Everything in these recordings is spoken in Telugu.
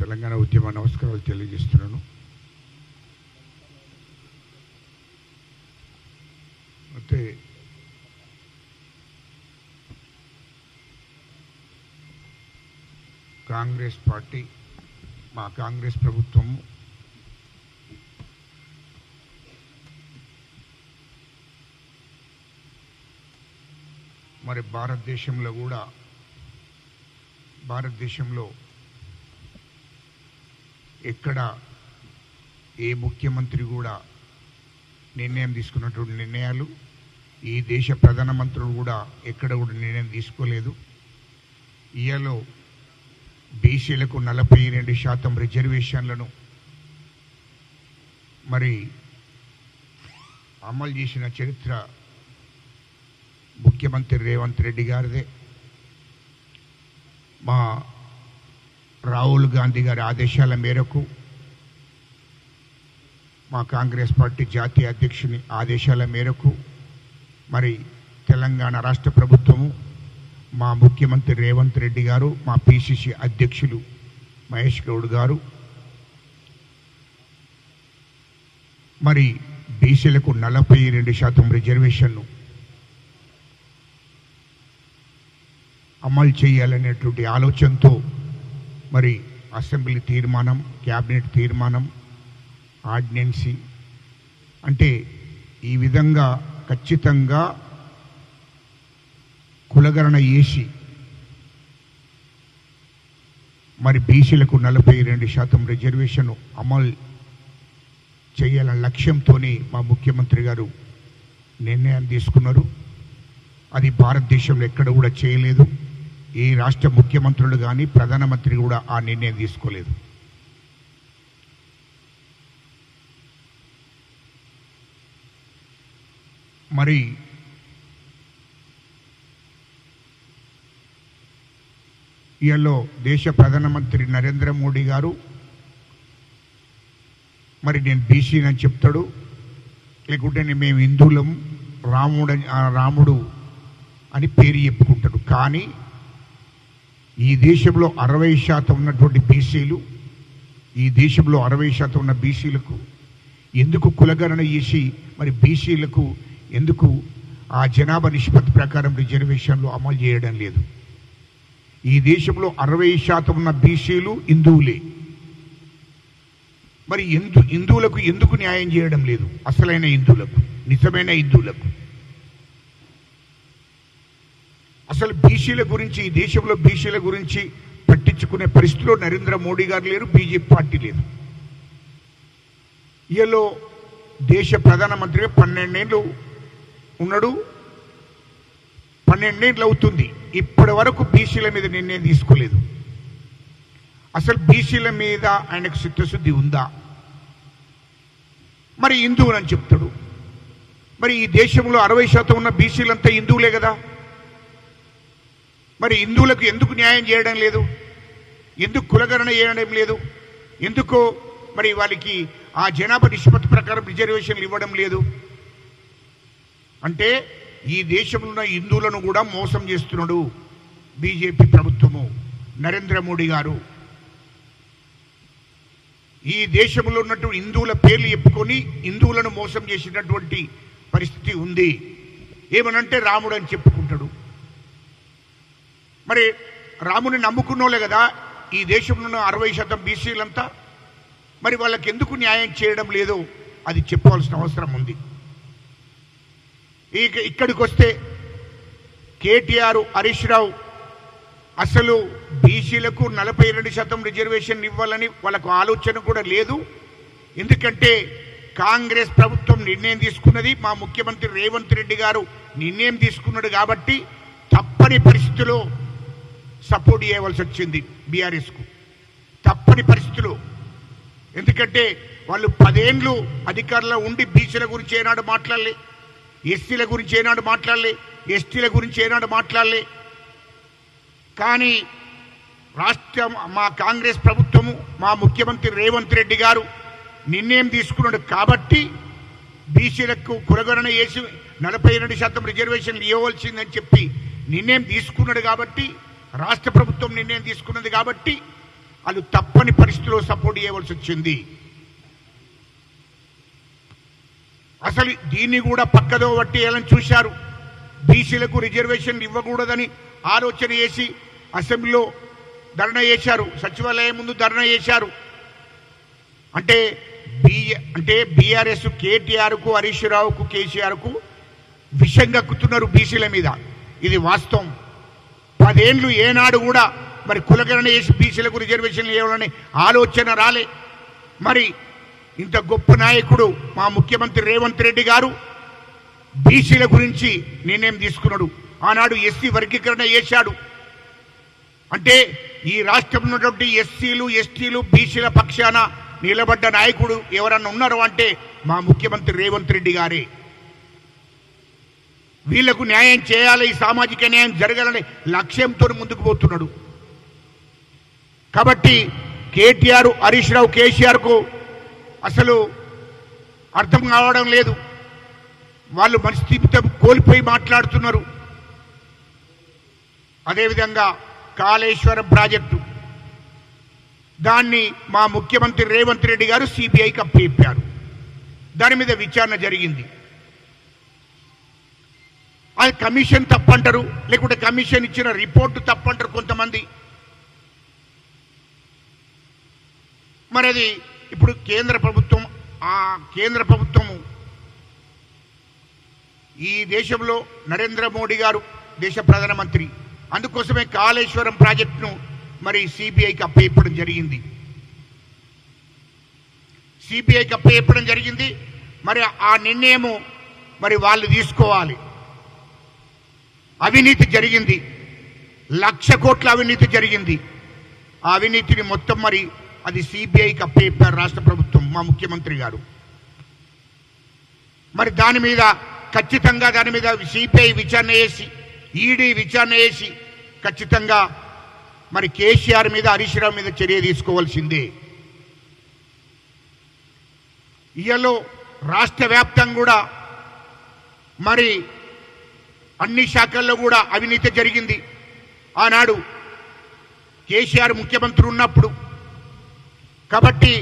తెలంగాణ ఉద్యమ నమస్కారాలు తెలియజేస్తున్నాను. అయితే కాంగ్రెస్ పార్టీ మా కాంగ్రెస్ ప్రభుత్వము మరి భారతదేశంలో కూడా భారతదేశంలో ఎక్కడ ఏ ముఖ్యమంత్రి కూడా నిర్ణయం తీసుకున్నటువంటి నిర్ణయాలు ఈ దేశ ప్రధానమంత్రులు కూడా ఎక్కడ కూడా నిర్ణయం తీసుకోలేదు. ఇయలో బీసీలకు నలభై రెండు శాతం రిజర్వేషన్లను మరి అమలు చేసిన చరిత్ర ముఖ్యమంత్రి రేవంత్ రెడ్డి గారిదే. మా రాహుల్ గాంధీ గారి ఆదేశాల మేరకు మా కాంగ్రెస్ పార్టీ జాతీయ అధ్యక్షుని ఆదేశాల మేరకు మరి తెలంగాణ రాష్ట్ర ప్రభుత్వము మా ముఖ్యమంత్రి రేవంత్ రెడ్డి గారు మా పిసిసి అధ్యక్షులు మహేష్ గౌడ్ గారు మరి బీసీలకు నలభై రెండు శాతం రిజర్వేషన్ను అమలు చేయాలనేటువంటి ఆలోచనతో మరి అసెంబ్లీ తీర్మానం క్యాబినెట్ తీర్మానం ఆర్డినెన్సీ. అంటే ఈ విధంగా ఖచ్చితంగా కులగణన చేసి మరి బీసీలకు నలభై రెండు శాతం రిజర్వేషన్ అమలు చేయాలన్న లక్ష్యంతోనే మా ముఖ్యమంత్రి గారు నిర్ణయం తీసుకున్నారు. అది భారతదేశంలో ఎక్కడ కూడా చేయలేదు. ఏ రాష్ట్ర ముఖ్యమంత్రులు కానీ ప్రధానమంత్రి కూడా ఆ నిర్ణయం తీసుకోలేదు. మరి ఇయలో దేశ ప్రధానమంత్రి నరేంద్ర మోడీ గారు మరి నేను బీసీనని చెప్తాడు. లేకుంటే మేము హిందువులం రాముడు అని- రాముడు అని పేరు చెప్పుకుంటాడు కానీ ఈ దేశంలో అరవై శాతం ఉన్నటువంటి బీసీలు ఈ దేశంలో అరవై శాతం ఉన్న బీసీలకు ఎందుకు కులగణన చేసి మరి బీసీలకు ఎందుకు ఆ జనాభా నిష్పత్తి ప్రకారం రిజర్వేషన్లు అమలు చేయడం లేదు? ఈ దేశంలో అరవై శాతం ఉన్న బీసీలు హిందువులే. మరి ఎందు హిందువులకు ఎందుకు న్యాయం చేయడం లేదు? అసలైన హిందువులకు నిజమైన హిందువులకు. అసలు బీసీల గురించి ఈ దేశంలో బీసీల గురించి పట్టించుకునే పరిస్థితిలో నరేంద్ర మోడీ గారు లేరు బీజేపీ పార్టీ లేదు. ఈయలో దేశ ప్రధానమంత్రిగా పన్నెండేళ్ళు ఉన్నాడు. పన్నెండేళ్ళు అవుతుంది. ఇప్పటి వరకు బీసీల మీద నిర్ణయం తీసుకోలేదు. అసలు బీసీల మీద ఆయనకు చిత్తశుద్ధి ఉందా? మరి హిందువులని చెప్తాడు. మరి ఈ దేశంలో అరవై శాతం ఉన్న బీసీలంతా హిందువులే కదా? మరి హిందువులకు ఎందుకు న్యాయం చేయడం లేదు? ఎందుకు కులగణన చేయడం లేదు? ఎందుకు మరి వాళ్ళకి ఆ జనాభా నిష్పత్తి ప్రకారం రిజర్వేషన్లు ఇవ్వడం లేదు? అంటే ఈ దేశంలో ఉన్న హిందువులను కూడా మోసం చేస్తున్నాడు బీజేపీ ప్రభుత్వము నరేంద్ర మోడీ గారు. ఈ దేశంలో ఉన్నటువంటి హిందువుల పేర్లు చెప్పుకొని హిందువులను మోసం చేసినటువంటి పరిస్థితి ఉంది. ఏమనంటే రాముడు అని చెప్పుకుంటాడు. మరి రాముని నమ్ముకున్నోలే కదా ఈ దేశంలో ఉన్న అరవై శాతం బీసీలంతా? మరి వాళ్ళకి ఎందుకు న్యాయం చేయడం లేదో? అది చెప్పవలసిన అవసరం ఉంది. ఇక ఇక్కడికి వస్తే కేటీఆర్ హరీష్ రావు అసలు బీసీలకు నలభై రెండు శాతం రిజర్వేషన్ ఇవ్వాలని వాళ్ళకు ఆలోచన కూడా లేదు. ఎందుకంటే కాంగ్రెస్ ప్రభుత్వం నిర్ణయం తీసుకున్నది మా ముఖ్యమంత్రి రేవంత్ రెడ్డి గారు నిర్ణయం తీసుకున్నాడు కాబట్టి తప్పని పరిస్థితిలో సపోర్ట్ చేయవలసి వచ్చింది బీఆర్ఎస్కు. తప్పని పరిస్థితులు. ఎందుకంటే వాళ్ళు పదేండ్లు అధికారంలో ఉండి బీసీల గురించి ఏనాడు మాట్లాడలే. ఎస్సీల గురించి ఏనాడు మాట్లాడలే. ఎస్టీల గురించి ఏనాడు మాట్లాడలే. కానీ రాష్ట్ర మా కాంగ్రెస్ ప్రభుత్వము మా ముఖ్యమంత్రి రేవంత్ రెడ్డి గారు నిర్ణయం తీసుకున్నాడు కాబట్టి బీసీలకు కులగణన వేసి నలభై రెండు శాతం రిజర్వేషన్లు ఇవ్వవలసిందని చెప్పి నిర్ణయం తీసుకున్నాడు కాబట్టి రాష్ట్ర ప్రభుత్వం నిర్ణయం తీసుకున్నది కాబట్టి వాళ్ళు తప్పని పరిస్థితిలో సపోర్ట్ చేయవలసి వచ్చింది. అసలు దీన్ని కూడా పక్కదో పట్టేయాలని చూశారు. బీసీలకు రిజర్వేషన్ ఇవ్వకూడదని ఆలోచన చేసి అసెంబ్లీలో ధర్నా చేశారు. సచివాలయం ముందు ధర్నా చేశారు. అంటే బి అంటే బీఆర్ఎస్ కేటీఆర్కు హరీష్ రావుకు కేసీఆర్కు విషం కక్కుతున్నారు బీసీల మీద. ఇది వాస్తవం. పదేండ్లు ఏనాడు కూడా మరి కులకరణ చేసి బీసీలకు రిజర్వేషన్లు ఇవ్వాలని ఆలోచన రాలే. మరి ఇంత గొప్ప నాయకుడు మా ముఖ్యమంత్రి రేవంత్ రెడ్డి గారు బీసీల గురించి నిర్ణయం తీసుకున్నాడు. ఆనాడు ఎస్సీ వర్గీకరణ చేశాడు. అంటే ఈ రాష్ట్రంలో ఉన్నటువంటి ఎస్సీలు ఎస్టీలు బీసీల పక్షాన నిలబడ్డ నాయకుడు ఎవరన్నా ఉన్నారు అంటే మా ముఖ్యమంత్రి రేవంత్ రెడ్డి గారే. వీళ్ళకు న్యాయం చేయాలి ఈ సామాజిక న్యాయం జరగాలని లక్ష్యంతో ముందుకు పోతున్నాడు. కాబట్టి కేటీఆర్ హరీష్ రావు కేసీఆర్కు అసలు అర్థం కావడం లేదు. వాళ్ళు మనస్థిమితం కోల్పోయి మాట్లాడుతున్నారు. అదేవిధంగా కాళేశ్వరం ప్రాజెక్టు. దాన్ని మా ముఖ్యమంత్రి రేవంత్ రెడ్డి గారు సిబిఐకి అప్పచెప్పారు. దాని మీద విచారణ జరిగింది. అది కమిషన్ తప్పంటారు లేకుంటే కమిషన్ ఇచ్చిన రిపోర్టు తప్పంటారు కొంతమంది. మరి అది ఇప్పుడు కేంద్ర ప్రభుత్వం ఆ కేంద్ర ప్రభుత్వము ఈ దేశంలో నరేంద్ర మోడీ గారు దేశ ప్రధానమంత్రి అందుకోసమే కాళేశ్వరం ప్రాజెక్టును మరి సిబిఐకి అప్పచెప్పడం జరిగింది. సిబిఐకి అప్పచెప్పడం జరిగింది. మరి ఆ నిర్ణయము మరి వాళ్ళు తీసుకోవాలి. అవినీతి జరిగింది. లక్ష కోట్ల అవినీతి జరిగింది. ఆ అవినీతిని మొత్తం మరి అది సిబిఐకి అప్పచెప్పారు రాష్ట్ర ప్రభుత్వం మా ముఖ్యమంత్రి గారు. మరి దాని మీద ఖచ్చితంగా దాని మీద సిపిఐ విచారణ చేసి ఈడీ విచారణ చేసి ఖచ్చితంగా మరి కేసీఆర్ మీద హరీష్ రావు మీద చర్య తీసుకోవాల్సిందే. ఇయలో రాష్ట్ర వ్యాప్తంగా కూడా మరి అన్ని శాఖల్లో కూడా అవినీతి జరిగింది. ఆనాడు కేసీఆర్ ముఖ్యమంత్రి ఉన్నప్పుడు కాబట్టి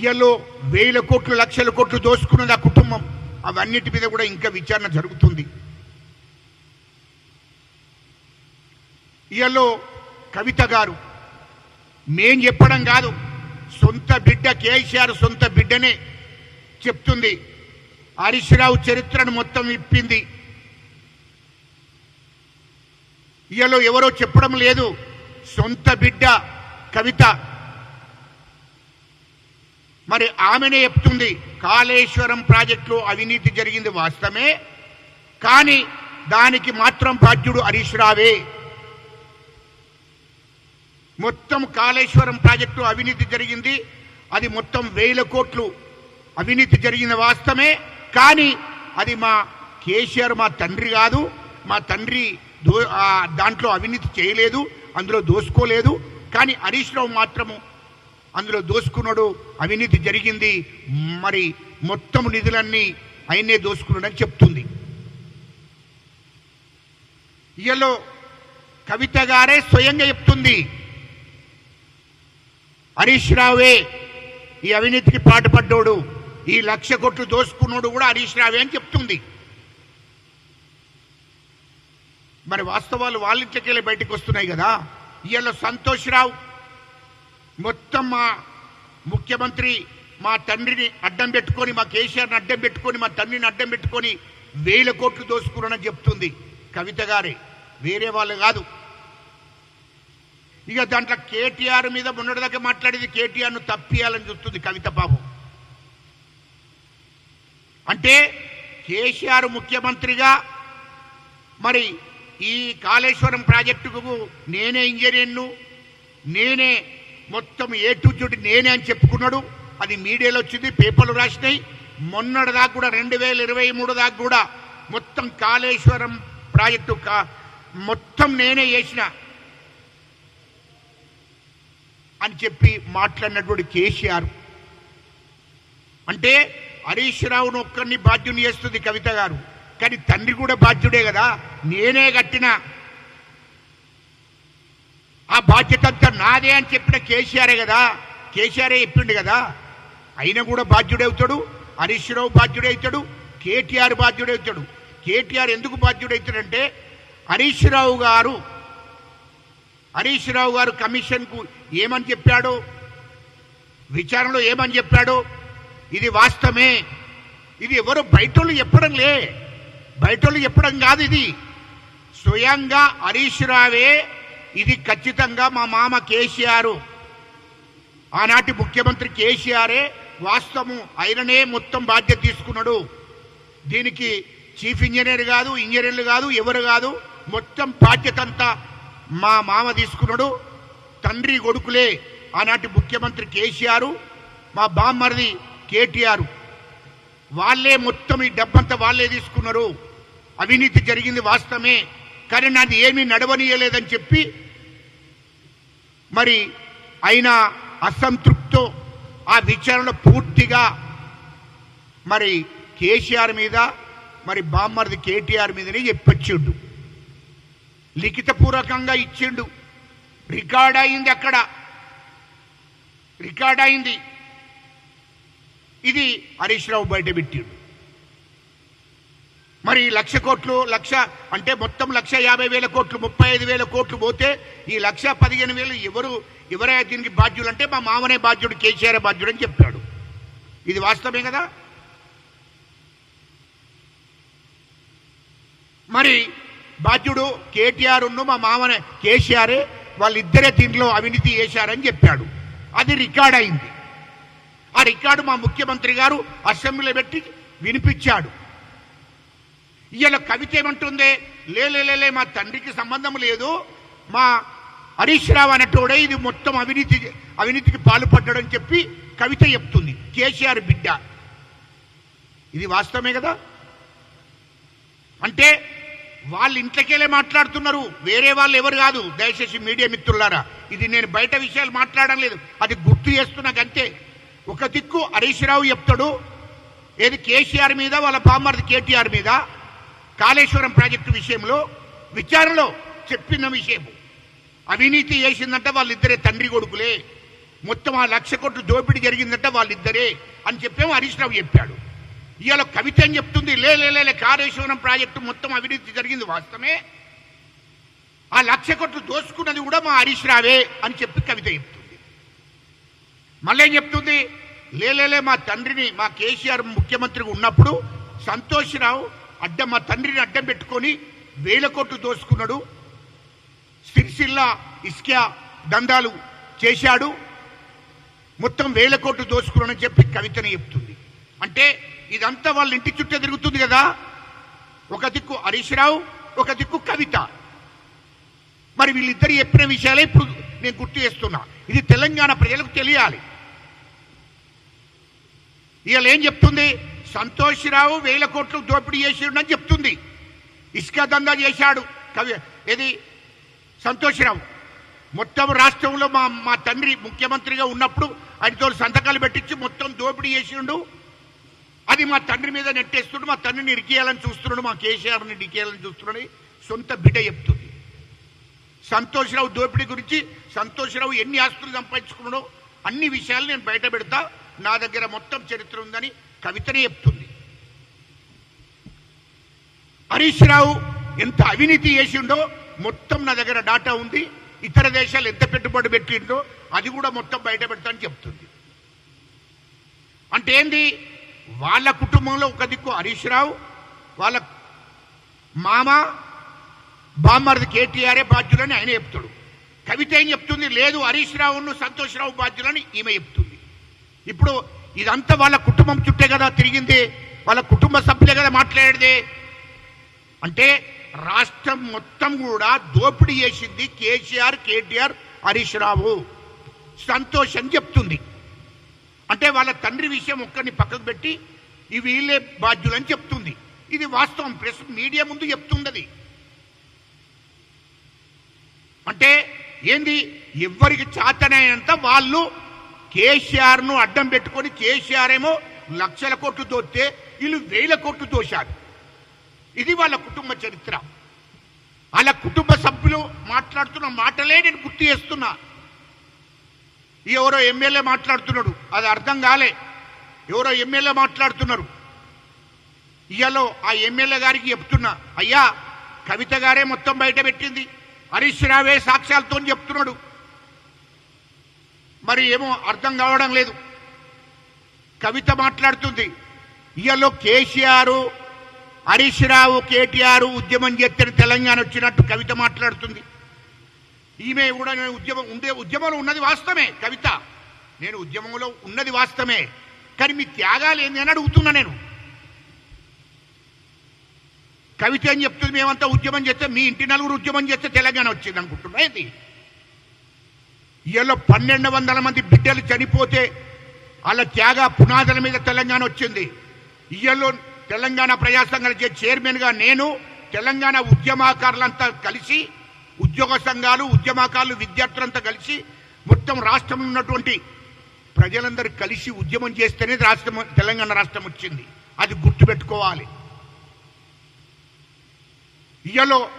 ఇయలో వేల కోట్లు లక్షల కోట్లు దోసుకున్నది ఆ కుటుంబం. అవన్నిటి మీద కూడా ఇంకా విచారణ జరుగుతుంది. ఇయలో కవిత గారు మేం చెప్పడం కాదు సొంత బిడ్డ కేసీఆర్ సొంత బిడ్డనే చెప్తుంది. హరీష్ రావు చరిత్రను మొత్తం ఇప్పింది. ఇయలో ఎవరో చెప్పడం లేదు. సొంత బిడ్డ కవిత. మరి ఆమెనే చెప్తుంది కాళేశ్వరం ప్రాజెక్టులో అవినీతి జరిగింది వాస్తవమే కానీ దానికి మాత్రం బాధ్యుడు హరీష్ రావే. మొత్తం కాళేశ్వరం ప్రాజెక్టు అవినీతి జరిగింది అది మొత్తం వేల కోట్లు అవినీతి జరిగిన వాస్తవమే కానీ అది మా కేసీఆర్ మా తండ్రి కాదు మా తండ్రి దో దాంట్లో అవినీతి చేయలేదు అందులో దోసుకోలేదు. కానీ హరీష్ రావు మాత్రము అందులో దోసుకున్నాడు అవినీతి జరిగింది. మరి మొత్తం నిధులన్నీ ఆయనే దోసుకున్నాడని చెప్తుంది. ఇయలో కవిత గారే స్వయంగా చెప్తుంది హరీష్ రావే ఈ అవినీతికి పాటుపడ్డోడు ఈ లక్ష కోట్లు దోసుకున్నోడు కూడా హరీష్ రావే అని చెప్తుంది. మరి వాస్తవాలు వాళ్ళ ఇంట్లోకి బయటకు వస్తున్నాయి కదా. ఇవాళ సంతోష్ రావు మొత్తం మా ముఖ్యమంత్రి మా తండ్రిని అడ్డం పెట్టుకొని మా కేసీఆర్ని అడ్డం పెట్టుకొని మా తండ్రిని అడ్డం పెట్టుకొని వేల కోట్లు దోసుకున్నానని చెప్తుంది కవిత గారే. వేరే వాళ్ళు కాదు. ఇక దాంట్లో కేటీఆర్ మీద మొన్నటిదాకా మాట్లాడేది కేటీఆర్ను తప్పియాలని చూస్తుంది కవిత బాబు. అంటే కేసీఆర్ ముఖ్యమంత్రిగా మరి ఈ కాళేశ్వరం ప్రాజెక్టుకు నేనే ఇంజనీర్ను నేనే మొత్తం ఏ టు జుడి నేనే అని చెప్పుకున్నాడు. అది మీడియాలో వచ్చింది పేపర్లు రాసినాయి. మొన్నటి దాకా కూడా రెండు వేల ఇరవై మూడు దాకా కూడా మొత్తం కాళేశ్వరం ప్రాజెక్టు కా మొత్తం నేనే చేసిన అని చెప్పి మాట్లాడినటువంటి కేసీఆర్. అంటే హరీష్ రావును ఒక్కరిని బాధ్యుని చేస్తుంది కవిత గారు. కానీ తండ్రి కూడా బాధ్యుడే కదా. నేనే కట్టిన. ఆ బాధ్యత అంతా నాదే అని చెప్పిన కేసీఆరే కదా. కేసీఆరే చెప్పిండు కదా. అయినా కూడా బాధ్యుడవుతాడు హరీష్ రావు బాధ్యుడవుతాడు కేటీఆర్ బాధ్యుడవుతాడు కేటీఆర్ ఎందుకు బాధ్యుడవుతాడంటే హరీష్ రావు గారు హరీష్ రావు గారు కమిషన్కు ఏమని చెప్పాడు విచారణలో ఏమని చెప్పాడు ఇది వాస్తవమే. ఇది ఎవరు బయటోళ్ళు చెప్పడం లే బయటోళ్ళు చెప్పడం కాదు ఇది. స్వయంగా హరీష్ రావే ఇది ఖచ్చితంగా మా మామ కేసీఆర్. ఆనాటి ముఖ్యమంత్రి కేసీఆరే వాస్తవము ఆయననే మొత్తం బాధ్యత తీసుకున్నాడు. దీనికి చీఫ్ ఇంజనీర్ కాదు ఇంజనీర్లు కాదు ఎవరు కాదు మొత్తం బాధ్యత అంతా మా మామ తీసుకున్నాడు. తండ్రి కొడుకులే ఆనాటి ముఖ్యమంత్రి కేసీఆర్ మా బామ్మరిది కేటీఆర్. వాళ్ళే మొత్తం ఈ డబ్బంతా వాళ్ళే తీసుకున్నారు. అవినీతి జరిగింది వాస్తవమే కానీ నాది ఏమీ నడవనీయలేదని చెప్పి మరి ఆయన అసంతృప్తితో ఆ విచారణ పూర్తిగా మరి కేసీఆర్ మీద మరి బామ్మర్ది కేటీఆర్ మీదనే చెప్పొచ్చిండు. లిఖితపూర్వకంగా ఇచ్చిండు. రికార్డ్ అయింది అక్కడ. రికార్డ్ అయింది. ఇది హరీష్ రావు బయట పెట్టిండు. మరి లక్ష కోట్లు లక్ష అంటే మొత్తం లక్ష యాభై వేల కోట్లు ముప్పై ఐదు వేల కోట్లు పోతే ఈ లక్ష పదిహేను వేలు ఎవరు ఎవరే దీనికి బాధ్యులు అంటే మా మామనే బాధ్యుడు కేసీఆర్ బాధ్యుడు అని చెప్పాడు. ఇది వాస్తవమే కదా? మరి బాధ్యుడు కేటీఆర్ ఉన్న మా మామనే కేసీఆర్ వాళ్ళిద్దరే దీంట్లో అవినీతి చేశారని చెప్పాడు. అది రికార్డ్ అయింది. ఆ రికార్డు మా ముఖ్యమంత్రి గారు అసెంబ్లీలో పెట్టి వినిపించాడు. ఇవాళ కవిత ఏమంటుంది? లే లే, లే, లే మా తండ్రికి సంబంధం లేదు. మా హరీష్ రావు అన్నటోడే ఇది మొత్తం అవినీతి అవినీతికి పాల్పడ్డాడని చెప్పి కవిత చెప్తుంది. కేసీఆర్ బిడ్డ. ఇది వాస్తవమే కదా? అంటే వాళ్ళ ఇంట్లోకెళ్ళే మాట్లాడుతున్నారు. వేరే వాళ్ళు ఎవరు కాదు. దయచేసి మీడియా మిత్రులారా ఇది నేను బయట విషయాలు మాట్లాడడం లేదు. అది గుర్తు చేస్తున్నా అంతే ఒక దిక్కు హరీష్ రావు చెప్తాడు. ఏది కేసీఆర్ మీద వాళ్ళ పామర్ది కేటీఆర్ మీద. కాళేశ్వరం ప్రాజెక్టు విషయంలో విచారణలో చెప్పిన విషయం అవినీతి చేసిందంటే వాళ్ళిద్దరే తండ్రి కొడుకులే. మొత్తం ఆ లక్ష కోట్లు దోపిడీ జరిగిందంటే వాళ్ళిద్దరే అని చెప్పేమో హరీష్ రావు చెప్పాడు. ఇవాళ కవిత అని చెప్తుంది? లే లే, లే లే, కాళేశ్వరం ప్రాజెక్టు మొత్తం అవినీతి జరిగింది వాస్తవమే. ఆ లక్ష కోట్లు దోసుకున్నది కూడా మా హరీష్ రావే అని చెప్పి కవిత చెప్తుంది. మళ్ళీ ఏం చెప్తుంది? లేలేలే మా తండ్రిని మా కేసీఆర్ ముఖ్యమంత్రిగా ఉన్నప్పుడు సంతోష్ రావు అడ్డం మా తండ్రిని అడ్డం పెట్టుకొని వేల కోట్లు దోసుకున్నాడు. సిరిసిల్ల ఇస్కా దందాలు చేశాడు. మొత్తం వేల కోట్లు దోసుకున్నాడని చెప్పి కవితని చెప్తుంది. అంటే ఇదంతా వాళ్ళ ఇంటి చుట్టూ తిరుగుతుంది కదా. ఒక దిక్కు హరీష్ రావు ఒక దిక్కు కవిత. మరి వీళ్ళిద్దరు చెప్పిన విషయాలే ఇప్పుడు నేను గుర్తు చేస్తున్నా. ఇది తెలంగాణ ప్రజలకు తెలియాలి. ఇవాళ ఏం చెప్తుంది? సంతోష్ రావు వేల కోట్లు దోపిడీ చేసిండని చెప్తుంది. ఇసుక దందా చేశాడు. కవి ఏది? సంతోష్ రావు మొత్తం రాష్ట్రంలో మా మా తండ్రి ముఖ్యమంత్రిగా ఉన్నప్పుడు ఆయనతో సంతకాలు పెట్టించి మొత్తం దోపిడీ చేసిండు అది మా తండ్రి మీద నెట్టేస్తుండు. మా తండ్రిని ఇరికేయాలని చూస్తున్నాడు మా కేసీఆర్ని ఇరికేయాలని చూస్తున్నాడు సొంత బిడ్డ చెప్తుంది. సంతోష్రావు దోపిడీ గురించి సంతోష్రావు ఎన్ని ఆస్తులు సంపాదించుకున్నాడో అన్ని విషయాలు నేను బయట పెడతా. నా దగ్గర మొత్తం చరిత్ర ఉందని కవితనే చెప్తుంది. హరీష్ రావు ఎంత అవినీతి చేసిండో మొత్తం నా దగ్గర డాటా ఉంది ఇతర దేశాలు ఎంత పెట్టుబడి పెట్టిండో అది కూడా మొత్తం బయట పెడతా చెప్తుంది. అంటే ఏంది? వాళ్ళ కుటుంబంలో ఒక దిక్కు హరీష్ రావు వాళ్ళ మామ బామ్మర్ది కేటీఆరే బాధ్యులని ఆయన చెప్తాడు. కవిత ఏం చెప్తుంది? లేదు హరీష్ రావును సంతోష్ రావు బాధ్యులని ఈమె చెప్తుంది. ఇప్పుడు ఇదంతా వాళ్ళ కుటుంబం చుట్టే కదా తిరిగింది వాళ్ళ కుటుంబ సభ్యులే కదా మాట్లాడేది. అంటే రాష్ట్రం మొత్తం కూడా దోపిడీ చేసింది కేసీఆర్ కేటీఆర్ హరీష్ రావు. సంతోష్ అని చెప్తుంది. అంటే వాళ్ళ తండ్రి విషయం ఒక్కరిని పక్కకు పెట్టి ఈ వీళ్ళే బాధ్యులని చెప్తుంది. ఇది వాస్తవం. ప్రెస్ మీడియా ముందు చెప్తుంది అంటే ఏంది? ఎవరికి చాతనైనంత వాళ్ళు కేసీఆర్ను అడ్డం పెట్టుకొని కేసీఆర్ ఏమో లక్షల కోట్లు దోస్తే వీళ్ళు వేల కోట్లు దోశారు ఇది వాళ్ళ కుటుంబ చరిత్ర. వాళ్ళ కుటుంబ సభ్యులు మాట్లాడుతున్న మాటలే నేను గుర్తు చేస్తున్నా. ఎవరో ఎమ్మెల్యే మాట్లాడుతున్నాడు అది అర్థం కాలే. ఎవరో ఎమ్మెల్యే మాట్లాడుతున్నారు. ఇయలో ఆ ఎమ్మెల్యే గారికి చెప్తున్నా అయ్యా కవిత గారే మొత్తం బయట పెట్టింది. హరీష్ రావే సాక్ష్యాలతో చెప్తున్నాడు. మరి ఏమో అర్థం కావడం లేదు. కవిత మాట్లాడుతుంది. ఇయలో కేసీఆర్ హరీష్ రావు కేటీఆర్ ఉద్యమం చేస్తే తెలంగాణ వచ్చినట్టు కవిత మాట్లాడుతుంది. ఈమె కూడా నేను ఉద్యమం ఉండే ఉద్యమంలో ఉన్నది వాస్తవమే కవిత. నేను ఉద్యమంలో ఉన్నది వాస్తవమే. కానీ మీ త్యాగాలు ఏంది అని అడుగుతున్నా నేను. కవిత ఏం చెప్తుంది? మేమంతా ఉద్యమం చేస్తే మీ ఇంటి నలుగురు ఉద్యమం చేస్తే తెలంగాణ వచ్చింది అనుకుంటున్నా ఏంది? ఇవాళ పన్నెండు వందల మంది బిడ్డలు చనిపోతే వాళ్ళ త్యాగ పునాదుల మీద తెలంగాణ వచ్చింది. ఇయ్యలో తెలంగాణ ప్రజా సంఘాల చైర్మన్గా నేను తెలంగాణ ఉద్యమకారులంతా కలిసి ఉద్యోగ సంఘాలు ఉద్యమకారులు విద్యార్థులంతా కలిసి మొత్తం రాష్ట్రంలో ఉన్నటువంటి ప్రజలందరూ కలిసి ఉద్యమం చేస్తేనే రాష్ట్రం తెలంగాణ రాష్ట్రం వచ్చింది. అది గుర్తుపెట్టుకోవాలి. ఇయ్యలో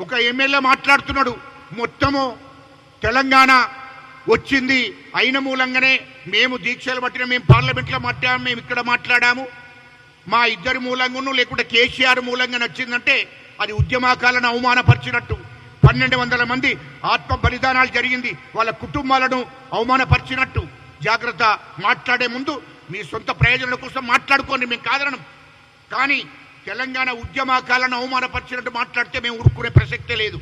ఒక ఎమ్మెల్యే మాట్లాడుతున్నాడు మొత్తము తెలంగాణ వచ్చింది. అయిన మూలంగానే మేము దీక్షలు పట్టిన మేము పార్లమెంట్లో మాట్లాడాము మేము ఇక్కడ మాట్లాడాము. మా ఇద్దరి మూలంగాను లేకుంటే కేసీఆర్ మూలంగా నచ్చిందంటే అది ఉద్యమకాలను అవమానపరిచినట్టు. పన్నెండు వందల మంది ఆత్మ బలిదానాలు జరిగింది. వాళ్ళ కుటుంబాలను అవమానపరిచినట్టు. జాగ్రత్త మాట్లాడే ముందు మీ సొంత ప్రయోజనాల కోసం మాట్లాడుకోండి మేము కాదనం కానీ తెలంగాణ ఉద్యమకాలను అవమానపరిచినట్టు మాట్లాడితే మేము ఊరుకునే ప్రసక్తే లేదు.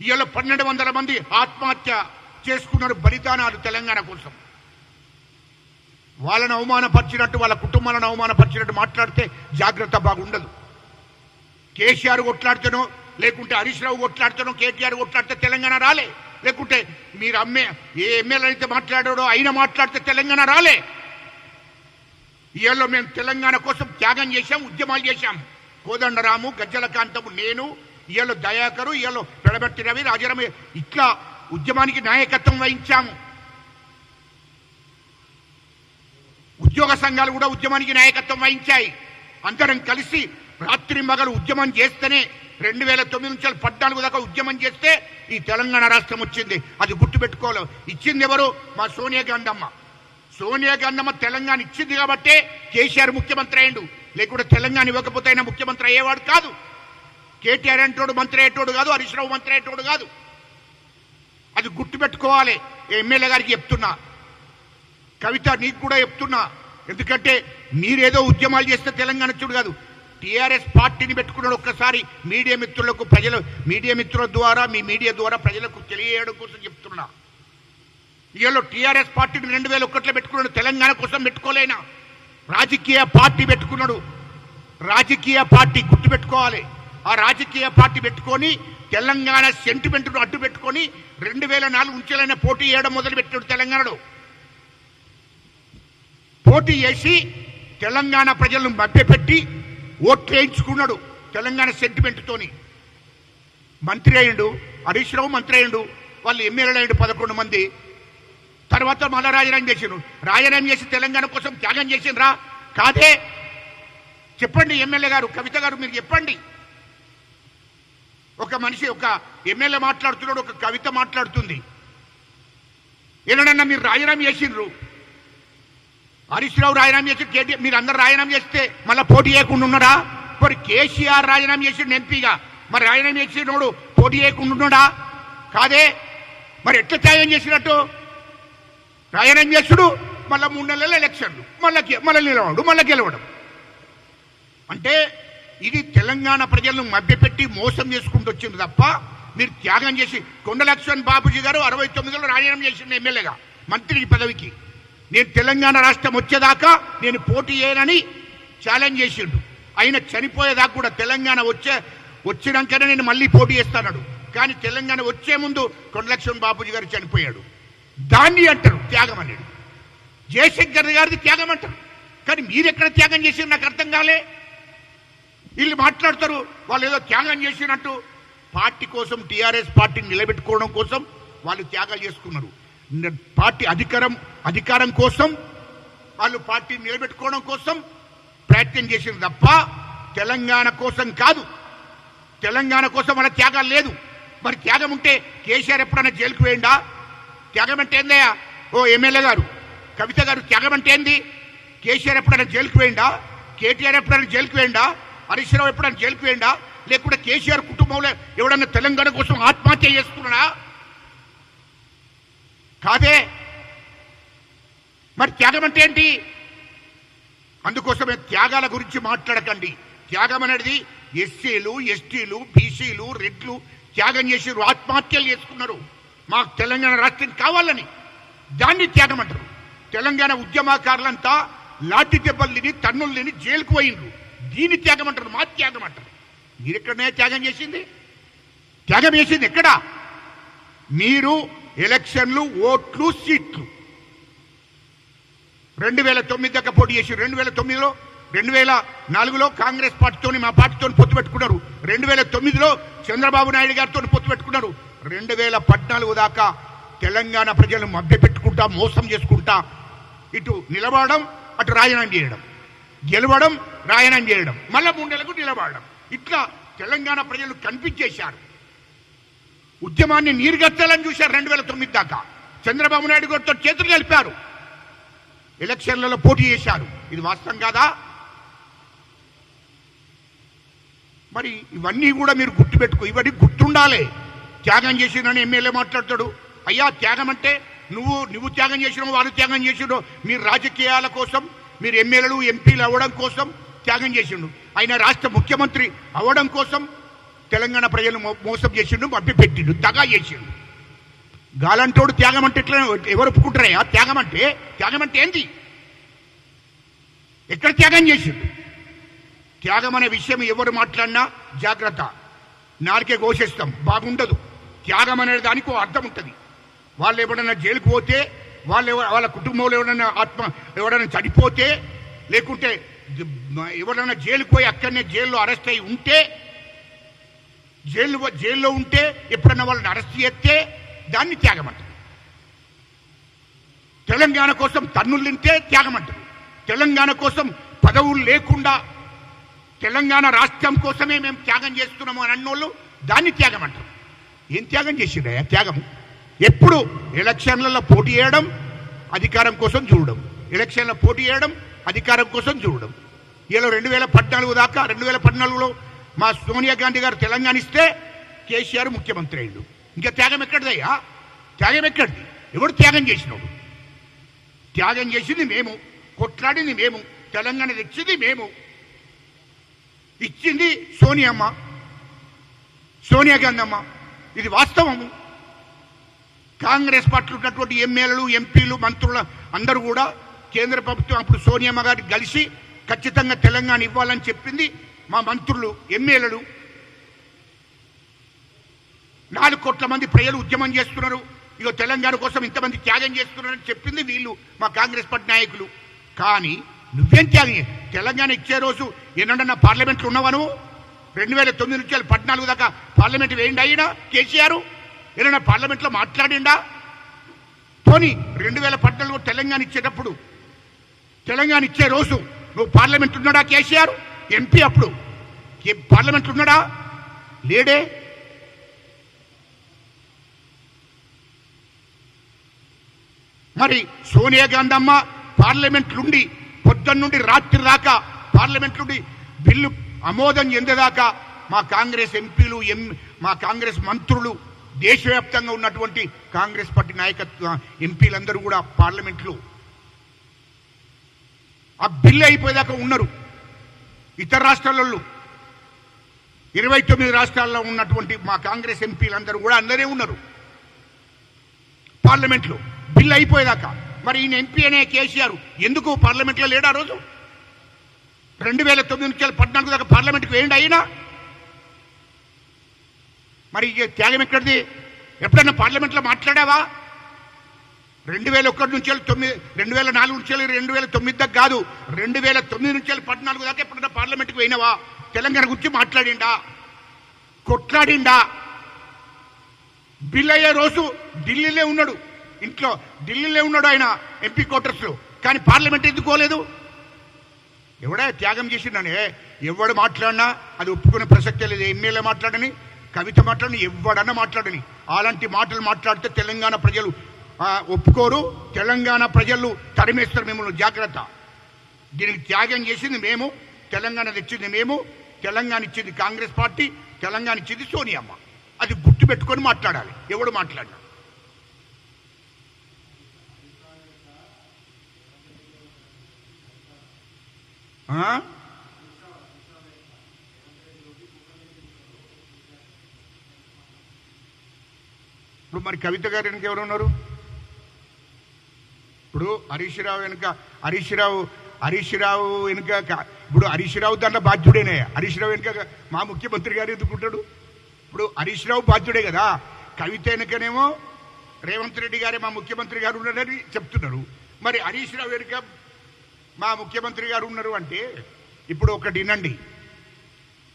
ఇవాళ పన్నెండు వందల మంది ఆత్మహత్య చేసుకున్నారు బలిదానాలు తెలంగాణ కోసం. వాళ్ళని అవమానపరిచినట్టు వాళ్ళ కుటుంబాలను అవమానపరిచినట్టు మాట్లాడితే జాగ్రత్త బాగుండదు. కేసీఆర్ కొట్లాడితేనో లేకుంటే హరీష్ రావు కొట్లాడుతానో కేటీఆర్ కొట్లాడితే తెలంగాణ రాలే. లేకుంటే మీరు అమ్మే ఏ ఎమ్మెల్యే అయితే మాట్లాడాడో అయినా మాట్లాడితే తెలంగాణ రాలే. ఇవాళ మేము తెలంగాణ కోసం త్యాగం చేశాం ఉద్యమాలు చేశాం. కోదండరాము గజ్జల కాంతము నేను ఇవాళ దయాకరు ఇవాళ పెడబెట్టి రవి రాజారామ ఇట్లా ఉద్యమానికి నాయకత్వం వహించాము. ఉద్యోగ సంఘాలు కూడా ఉద్యమానికి నాయకత్వం వహించాయి. అందరం కలిసి రాత్రి మగలు ఉద్యమం చేస్తేనే రెండు వేల తొమ్మిది నుంచి పద్నాలుగు దాకా ఉద్యమం చేస్తే ఈ తెలంగాణ రాష్ట్రం వచ్చింది. అది గుర్తుపెట్టుకోవాలి. ఇచ్చింది ఎవరు? మా సోనియా గాంధీ అమ్మ. సోనియా గాంధీ అమ్మ తెలంగాణ ఇచ్చింది కాబట్టే కేసీఆర్ ముఖ్యమంత్రి అయ్యిండు. లేకుంటే తెలంగాణ ఇవ్వకపోతే ఆయన ముఖ్యమంత్రి అయ్యేవాడు కాదు. కేటీఆర్ అంటోడు మంత్రి అయ్యేటోడు కాదు. హరీష్ రావు మంత్రి అయ్యేటోడు కాదు. అది గుర్తుపెట్టుకోవాలి. ఎమ్మెల్యే గారికి చెప్తున్నా. కవిత నీకు కూడా చెప్తున్నా. ఎందుకంటే మీరేదో ఉద్యమాలు చేస్తే తెలంగాణ చూడు కాదు. టీఆర్ఎస్ పార్టీని పెట్టుకున్నాడు ఒక్కసారి మీడియా మిత్రులకు ప్రజలు మీడియా మిత్రుల ద్వారా మీ మీడియా ద్వారా ప్రజలకు తెలియడం కోసం చెప్తున్నా. ఇవాళ టీఆర్ఎస్ పార్టీని రెండు వేల ఒకటిలో పెట్టుకున్నాడు తెలంగాణ కోసం పెట్టుకోలేనా? రాజకీయ పార్టీ పెట్టుకున్నాడు. రాజకీయ పార్టీ గుర్తుపెట్టుకోవాలి. ఆ రాజకీయ పార్టీ పెట్టుకొని తెలంగాణ సెంటిమెంట్ను అడ్డు పెట్టుకొని రెండు వేల నాలుగు నుంచి పోటీ చేయడం మొదలుపెట్టాడు తెలంగాణలో. పోటీ చేసి తెలంగాణ ప్రజలను మభ్యపెట్టి ఓట్లు వేయించుకున్నాడు తెలంగాణ సెంటిమెంట్తోని. మంత్రి అయ్యిండు హరీష్ రావు మంత్రి అయ్యిండు వాళ్ళు ఎమ్మెల్యేలు అయ్యిండు పదకొండు మంది. తర్వాత మళ్ళా రాజీనామా చేసిండ్రు రాజీనామా చేసి తెలంగాణ కోసం త్యాగం చేసిండ్రా? కాదే. చెప్పండి ఎమ్మెల్యే గారు కవిత గారు మీరు చెప్పండి. ఒక మనిషి ఒక ఎమ్మెల్యే మాట్లాడుతున్నాడు ఒక కవిత మాట్లాడుతుంది. ఏనాడన్నా మీరు రాజీనామా చేసిండ్రు? హరీష్ రావు రాజీనామా చేసి కేటీఆర్ మీరు అందరు రాజీనామా చేస్తే మళ్ళీ పోటీ చేయకుండా ఉన్నాడా మరి కేసీఆర్ రాజీనామా చేసిండు ఎంపీగా. మరి రాజీనామా చేసినోడు పోటీ చేయకుండా ఉన్నాడా? కాదే? మరి ఎట్లా త్యాగం చేసినట్టు? రాజీనామా చేసుడు మళ్ళీ మూడు నెలల ఎలక్షన్లు. మళ్ళీ మళ్ళీ నిలవడు మళ్ళీ గెలవడం. అంటే ఇది తెలంగాణ ప్రజలను మభ్యపెట్టి మోసం చేసుకుంటూ వచ్చింది తప్ప మీరు త్యాగం చేసి కొండలక్ష్మణ్ బాబుజీ గారు అరవై తొమ్మిదిలో రాజీనామా చేసిన ఎమ్మెల్యేగా మంత్రి పదవికి. నేను తెలంగాణ రాష్ట్రం వచ్చేదాకా నేను పోటీ చేయనని ఛాలెంజ్ చేసిండు. ఆయన చనిపోయేదాకా కూడా తెలంగాణ వచ్చే వచ్చినాకనే నేను మళ్ళీ పోటీ చేస్తాడు కానీ తెలంగాణ వచ్చే ముందు కొండలక్ష్మణ్ బాబుజీ గారు చనిపోయాడు. దాన్ని అంటారు త్యాగం అనేది. జయశంకర్ గారిది త్యాగం అంటారు. కానీ మీరెక్కడ త్యాగం చేసి నాకు అర్థం కాలే. వీళ్ళు మాట్లాడతారు వాళ్ళు ఏదో త్యాగం చేసినట్టు. పార్టీ కోసం టీఆర్ఎస్ పార్టీని నిలబెట్టుకోవడం కోసం వాళ్ళు త్యాగాలు చేసుకున్నారు. పార్టీ అధికారం అధికారం కోసం వాళ్ళు పార్టీని నిలబెట్టుకోవడం కోసం ప్రయత్నం చేసింది తప్ప తెలంగాణ కోసం కాదు. తెలంగాణ కోసం వాళ్ళ త్యాగాలు లేదు. మరి త్యాగం ఉంటే కేసీఆర్ ఎప్పుడైనా జైలుకు వేయండా త్యాగం అంటే ఏందయ్యా? ఓ ఎమ్మెల్యే గారు కవిత గారు త్యాగం అంటే ఏంది? కేసీఆర్ ఎప్పుడైనా జైలుకు వేయండా కేటీఆర్ ఎప్పుడైనా జైలుకు వేయండా హరీశ్రావు ఎప్పుడైనా జైలుకు లేకుంటే కేసీఆర్ కుటుంబంలో ఎవడన్నా తెలంగాణ కోసం ఆత్మహత్య చేసుకున్నాడా? కాదే? మరి త్యాగం అంటే ఏంటి? అందుకోసమే త్యాగాల గురించి మాట్లాడకండి. త్యాగం అనేది ఎస్సీలు ఎస్టీలు బీసీలు రెడ్లు త్యాగం చేసి ఆత్మహత్యలు చేసుకున్నారు. మాకు తెలంగాణ రాష్ట్రం కావాలని దాన్ని త్యాగం అంటారు. తెలంగాణ ఉద్యమకారులంతా లాఠీ దెబ్బలు తిని తన్నులు తిని జైలుకు పోయిండ్రు. దీన్ని త్యాగం అంటారు మా త్యాగం అంటారు. మీరు ఎక్కడనే త్యాగం చేసింది? త్యాగం చేసింది ఎక్కడ? మీరు ఎలక్షన్లు ఓట్లు సీట్లు. రెండు వేల తొమ్మిది దాకా పోటీ చేసి రెండు వేల తొమ్మిదిలో రెండు వేల నాలుగులో కాంగ్రెస్ పార్టీతోని మా పార్టీతో పొత్తు పెట్టుకున్నారు. రెండు వేల తొమ్మిదిలో చంద్రబాబు నాయుడు గారితో పొత్తు పెట్టుకున్నారు. రెండు వేల పద్నాలుగు దాకా తెలంగాణ ప్రజలను మభ్య పెట్టుకుంటా మోసం చేసుకుంటా ఇటు నిలబడడం అటు రాజీనామా చేయడం. గెలవడం రాయణం చేయడం మళ్ళా మూడేళ్ళకు నిలబడడం. ఇట్లా తెలంగాణ ప్రజలు కనిపించేశారు. ఉద్యమాన్ని నీరుగట్టాలని చూశారు రెండు వేల తొమ్మిది దాకా. చంద్రబాబు నాయుడు గారితో చేతులు కలిపారు. ఎలక్షన్లలో పోటీ చేశారు. ఇది వాస్తవం కాదా? మరి ఇవన్నీ కూడా మీరు గుర్తుపెట్టుకో ఇవన్నీ గుర్తుండాలి. త్యాగం చేసినని ఎమ్మెల్యే మాట్లాడతాడు. అయ్యా త్యాగం అంటే నువ్వు నువ్వు త్యాగం చేసినావు వారు త్యాగం చేసినావు మీరు రాజకీయాల కోసం మీరు ఎమ్మెల్యేలు ఎంపీలు అవ్వడం కోసం త్యాగం చేసిండు. ఆయన రాష్ట్ర ముఖ్యమంత్రి అవ్వడం కోసం తెలంగాణ ప్రజలు మోసం చేసిండు మభ్య పెట్టిండు దగా చేసిండు. గాలంటోడు త్యాగం అంటే ఎట్లా ఎవరు ఒప్పుకుంటారా? త్యాగం అంటే త్యాగం అంటే ఏంది? ఎక్కడ త్యాగం చేసిండు? త్యాగం అనే విషయం ఎవరు మాట్లాడినా జాగ్రత్త. నాలుకే ఘోషిస్తాం బాగుండదు. త్యాగం అనే దానికి అర్థం ఉంటుంది. వాళ్ళు ఎవడన్నా జైలుకు పోతే వాళ్ళు వాళ్ళ కుటుంబంలో ఎవరైనా ఆత్మ ఎవడన్నా చనిపోతే లేకుంటే ఎవరైనా జైలుకు పోయి అక్కడనే జైల్లో అరెస్ట్ అయి ఉంటే జైలు జైల్లో ఉంటే ఎప్పుడన్నా వాళ్ళని అరెస్ట్ చేస్తే దాన్ని త్యాగమంటారు. తెలంగాణ కోసం తన్నులు తింటే త్యాగమంటారు. తెలంగాణ కోసం పదవులు లేకుండా తెలంగాణ రాష్ట్రం కోసమే మేము త్యాగం చేస్తున్నాము అని అన్నోళ్ళు దాన్ని త్యాగం అంటారు ఏం త్యాగం చేసిండయా త్యాగం ఎప్పుడు ఎలక్షన్లలో పోటీ చేయడం అధికారం కోసం చూడడం. ఎలక్షన్లో పోటీ చేయడం అధికారం కోసం చూడడం. ఇలా రెండు వేల పద్నాలుగు దాకా రెండు వేల పద్నాలుగులో మా సోనియా గాంధీ గారు తెలంగాణ ఇస్తే కేసీఆర్ ముఖ్యమంత్రి అయ్యాడు. ఇంకా త్యాగం ఎక్కడిదయ్యా త్యాగం ఎక్కడిది? ఎవడు త్యాగం చేసినాడు? త్యాగం చేసింది మేము కొట్లాడింది మేము తెలంగాణ తెచ్చింది మేము. ఇచ్చింది సోనియమ్మ సోనియా గాంధీ అమ్మ. ఇది వాస్తవము. కాంగ్రెస్ పార్టీ ఉన్నటువంటి ఎమ్మెల్యేలు ఎంపీలు మంత్రుల అందరూ కూడా కేంద్ర ప్రభుత్వం అప్పుడు సోనియమ్మ గారి కలిసి ఖచ్చితంగా తెలంగాణ ఇవ్వాలని చెప్పింది మా మంత్రులు ఎమ్మెల్యేలు. నాలుగు కోట్ల మంది ప్రజలు ఉద్యమం చేస్తున్నారు. ఇక తెలంగాణ కోసం ఇంతమంది త్యాగం చేస్తున్నారని చెప్పింది వీళ్ళు మా కాంగ్రెస్ పార్టీ నాయకులు. కానీ నువ్వేం త్యాగం తెలంగాణ ఇచ్చే రోజు ఎన్నడన్నా పార్లమెంట్లో ఉన్నావా నువ్వు రెండు వేల తొమ్మిది నుంచి పద్నాలుగు దాకా పార్లమెంట్ వేయండి అయినా కేసీఆర్? ఏదైనా పార్లమెంట్లో మాట్లాడిండా? పోనీ రెండు వేల పద్నాలుగు తెలంగాణ ఇచ్చేటప్పుడు తెలంగాణ ఇచ్చే రోజు నువ్వు పార్లమెంట్ ఉన్నాడా కేసీఆర్? ఎంపీ అప్పుడు. పార్లమెంట్ ఉన్నాడా? లేడే. మరి సోనియా గాంధీ అమ్మ పార్లమెంట్ నుండి పొద్దున్న నుండి రాత్రి దాకా పార్లమెంట్ నుండి బిల్లు ఆమోదం ఎందేదాకా మా కాంగ్రెస్ ఎంపీలు ఎం మా కాంగ్రెస్ మంత్రులు దేశవ్యాప్తంగా ఉన్నటువంటి కాంగ్రెస్ పార్టీ నాయకత్వ ఎంపీలందరూ కూడా పార్లమెంట్లో ఆ బిల్లు అయిపోయేదాకా ఉన్నారు. ఇతర రాష్ట్రాలలో ఇరవై తొమ్మిది రాష్ట్రాల్లో ఉన్నటువంటి మా కాంగ్రెస్ ఎంపీలందరూ కూడా అందరే ఉన్నారు. పార్లమెంట్లో బిల్లు అయిపోయేదాకా. మరి ఈయన ఎంపీ అనే కేసీఆర్ ఎందుకు పార్లమెంట్లో లేడా ఆ రోజు? రెండు వేల తొమ్మిది నుంచి పద్నాలుగు దాకా పార్లమెంట్కి వేయండి అయినా మరి త్యాగం ఎక్కడిది? ఎప్పుడైనా పార్లమెంట్లో మాట్లాడావా? రెండు వేల ఒకటి నుంచి వెళ్ళి తొమ్మిది రెండు వేల నాలుగు నుంచి వెళ్ళి రెండు వేల తొమ్మిది దాకా కాదు రెండు వేల తొమ్మిది నుంచి వెళ్ళి పద్నాలుగు దాకా ఎప్పుడైనా పార్లమెంట్కి పోయినావా? తెలంగాణ గురించి మాట్లాడిండా? కొట్లాడిండా? బిల్ అయ్యే రోజు ఢిల్లీలో ఉన్నాడు. ఇంట్లో ఢిల్లీలో ఉన్నాడు ఆయన ఎంపీ క్వార్టర్స్లో. కానీ పార్లమెంట్ ఎందుకు ఎవడే ఎవడా త్యాగం చేసిండని ఎవడు మాట్లాడినా అది ఒప్పుకునే ప్రసక్తే లేదు. ఎమ్మెల్యే మాట్లాడని? కవిత మాట్లాడిన ఎవడన్నా మాట్లాడని. అలాంటి మాటలు మాట్లాడితే తెలంగాణ ప్రజలు ఒప్పుకోరు. తెలంగాణ ప్రజలు తరిమేస్తారు మిమ్మల్ని జాగ్రత్త. దీనికి త్యాగం చేసింది మేము తెలంగాణ తెచ్చింది మేము తెలంగాణ ఇచ్చింది కాంగ్రెస్ పార్టీ తెలంగాణ ఇచ్చింది సోనియమ్మ. అది గుర్తు పెట్టుకొని మాట్లాడాలి. ఎవడు మాట్లాడినా? Huh? ఇప్పుడు మరి కవిత గారు వెనక ఎవరు ఉన్నారు? ఇప్పుడు హరీష్ రావు వెనుక హరీష్ రావు హరీష్ రావు వెనుక ఇప్పుడు హరీష్ రావు దాంట్లో బాధ్యుడేనే. హరీష్ రావు వెనుక మా ముఖ్యమంత్రి గారు ఎందుకుంటాడు ఇప్పుడు హరీష్ రావు బాధ్యుడే కదా. కవిత వెనుకనేమో రేవంత్ రెడ్డి గారే మా ముఖ్యమంత్రి గారు ఉన్నారని చెప్తున్నారు. మరి హరీష్ రావు వెనుక మా ముఖ్యమంత్రి గారు ఉన్నారు అంటే ఇప్పుడు ఒకటి వినండి.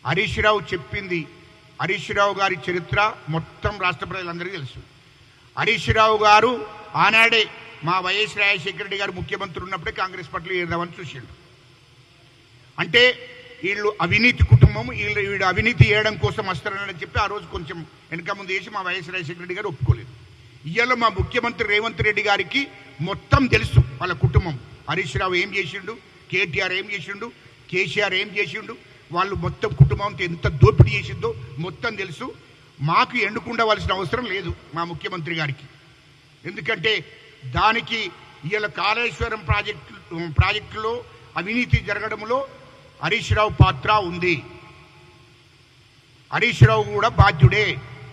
హరీష్ రావు చెప్పింది హరీష్ రావు గారి చరిత్ర మొత్తం రాష్ట్ర ప్రజలందరికీ తెలుసు. హరీష్ రావు గారు ఆనాడే మా వైఎస్ రాజశేఖర రెడ్డి గారు ముఖ్యమంత్రి ఉన్నప్పుడే కాంగ్రెస్ పార్టీలో ఏదామని చూసిండు. అంటే వీళ్ళు అవినీతి కుటుంబం వీళ్ళు వీడు అవినీతి చేయడం కోసం వస్తారని చెప్పి ఆ రోజు కొంచెం వెనక ముందు వేసి మా వైఎస్ రాజశేఖర రెడ్డి గారు ఒప్పుకోలేదు. ఇవాళ మా ముఖ్యమంత్రి రేవంత్ రెడ్డి గారికి మొత్తం తెలుసు వాళ్ళ కుటుంబం. హరీష్ రావు ఏం చేసిండు? కేటీఆర్ ఏం చేసిండు? కేసీఆర్ ఏం చేసిండు? వాళ్ళు మొత్తం కుటుంబంతో ఎంత దోపిడీ చేసిందో మొత్తం తెలుసు. మాకు ఎన్నుకుండవలసిన అవసరం లేదు మా ముఖ్యమంత్రి గారికి. ఎందుకంటే దానికి ఇవాళ కాళేశ్వరం ప్రాజెక్టు ప్రాజెక్టులో అవినీతి జరగడంలో హరీష్ రావు పాత్ర ఉంది. హరీష్ రావు కూడా బాధ్యుడే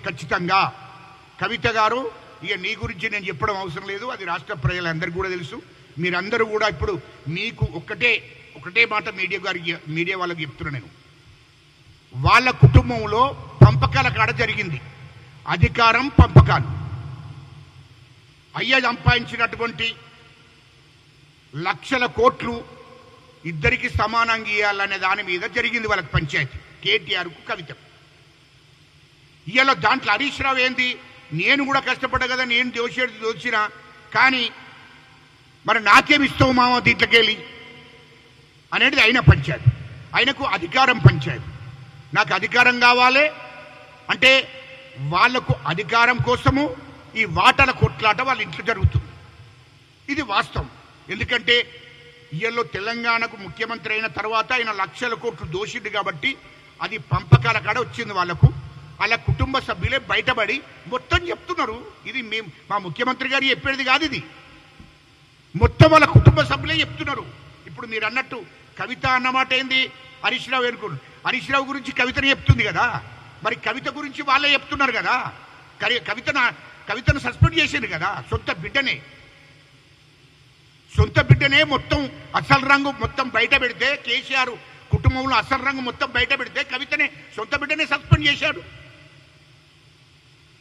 ఖచ్చితంగా. కవిత గారు ఇక నీ గురించి నేను చెప్పడం అవసరం లేదు అది రాష్ట్ర ప్రజలందరికీ కూడా తెలుసు. మీరందరూ కూడా ఇప్పుడు మీకు ఒక్కటే ఒకటే మాట మీడియా గారికి మీడియా వాళ్ళకి చెప్తున్నా నేను. వాళ్ళ కుటుంబంలో పంపకాల కాడ జరిగింది. అధికారం పంపకాలు. అయ్య సంపాదించినటువంటి లక్షల కోట్లు ఇద్దరికి సమానంగా ఇవ్వాలనే దాని మీద జరిగింది వాళ్ళకి పంచాయతీ. కేటీఆర్కు కవిత. ఇవాళ దాంట్లో హరీష్ రావు ఏంది? నేను కూడా కష్టపడ్డా కదా నేను దోషేది దోచిన. కానీ మరి నాకేమి ఇస్తావు మామ దీంట్లోకెళ్ళి? అనేది ఆయన పంచాయతీ. ఆయనకు అధికారం పంచాయతీ. నాకు అధికారం కావాలి అంటే వాళ్ళకు అధికారం కోసము ఈ వాటల కొట్లాట వాళ్ళ ఇంట్లో జరుగుతుంది. ఇది వాస్తవం. ఎందుకంటే ఇయ్యలో తెలంగాణకు ముఖ్యమంత్రి అయిన తర్వాత ఆయన లక్షల కోట్లు దోషిడు కాబట్టి అది పంపకాల కాడ వచ్చింది వాళ్ళకు. వాళ్ళ కుటుంబ సభ్యులే బయటపడి మొత్తం చెప్తున్నారు. ఇది మేము మా ముఖ్యమంత్రి గారు చెప్పేది కాదు ఇది. మొత్తం వాళ్ళ కుటుంబ సభ్యులే చెప్తున్నారు. ఇప్పుడు మీరు అన్నట్టు కవిత అన్నమాట ఏంది? హరీష్ రావు అనుకోండి. హరీష్ రావు గురించి కవితను చెప్తుంది కదా. మరి కవిత గురించి వాళ్ళే చెప్తున్నారు కదా. కరి- కవితన కవితను సస్పెండ్ చేసింది కదా సొంత బిడ్డనే. సొంత బిడ్డనే మొత్తం అసలు రంగు మొత్తం బయట పెడితే కేసీఆర్ కుటుంబంలో అసలు రంగు మొత్తం బయట పెడితే కవితనే సొంత బిడ్డనే సస్పెండ్ చేశాడు.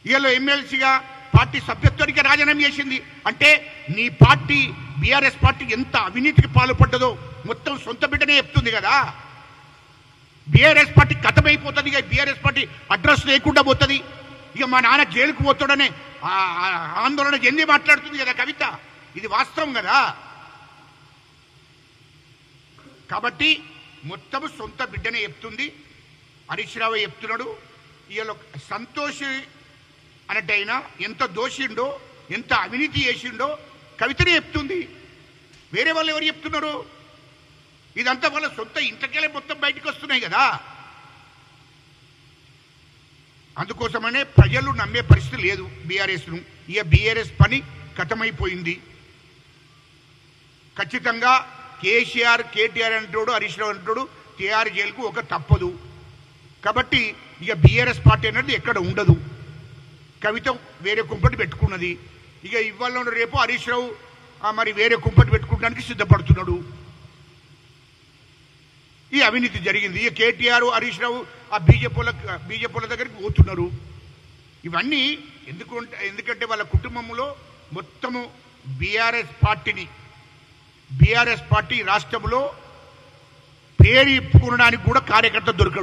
వీళ్ళు ఎమ్మెల్సీగా పార్టీ సభ్యత్వానికి రాజీనామా చేసింది. అంటే నీ పార్టీ బీఆర్ఎస్ పార్టీ ఎంత అవినీతికి పాల్పడ్డదో మొత్తం సొంత బిడ్డనే చెప్తుంది కదా. బీఆర్ఎస్ పార్టీ కథమైపోతుంది. ఇక బీఆర్ఎస్ పార్టీ అడ్రస్ లేకుండా పోతుంది. ఇక మా నాన్న జైలుకు పోతాడనే ఆ- ఆందోళన చెంది మాట్లాడుతుంది కదా కవిత? ఇది వాస్తవం కదా? కాబట్టి మొత్తం సొంత బిడ్డనే చెప్తుంది. హరీష్ రావు చెప్తున్నాడు. ఇవాళ సంతోష్ అన్నట్టయినా ఎంత దోషిండో ఎంత అవినీతి చేసిండో కవితనే చెప్తుంది. వేరే వాళ్ళు ఎవరు చెప్తున్నారు? ఇదంతా వాళ్ళ సొంత ఇంట్లోకెళ్ళి మొత్తం బయటకు వస్తున్నాయి కదా. అందుకోసమనే ప్రజలు నమ్మే పరిస్థితి లేదు బీఆర్ఎస్ను. ఇక బీఆర్ఎస్ పని కథమైపోయింది. ఖచ్చితంగా కేసీఆర్ కేటీఆర్ అంటాడు హరీష్ రావు అంటాడు టీఆర్ జైలుకు ఒక తప్పదు. కాబట్టి ఇక బీఆర్ఎస్ పార్టీ అనేది ఎక్కడ ఉండదు. కవిత వేరే కుంపటి పెట్టుకున్నది. ఇక ఇవాళ రేపు హరీష్ రావు మరి వేరే కుంపటి పెట్టుకోవడానికి సిద్ధపడుతున్నాడు. ఈ అవినీతి జరిగింది. ఈ కేటీఆర్ హరీష్ రావు ఆ బీజేపీల బీజేపీల దగ్గరికి పోతున్నారు. ఇవన్నీ ఎందుకు ఎందుకంటే వాళ్ళ కుటుంబంలో మొత్తము బీఆర్ఎస్ పార్టీని బీఆర్ఎస్ పార్టీ రాష్ట్రంలో పేరు ఇప్పుకోవడానికి కూడా కార్యకర్త దొరకడు.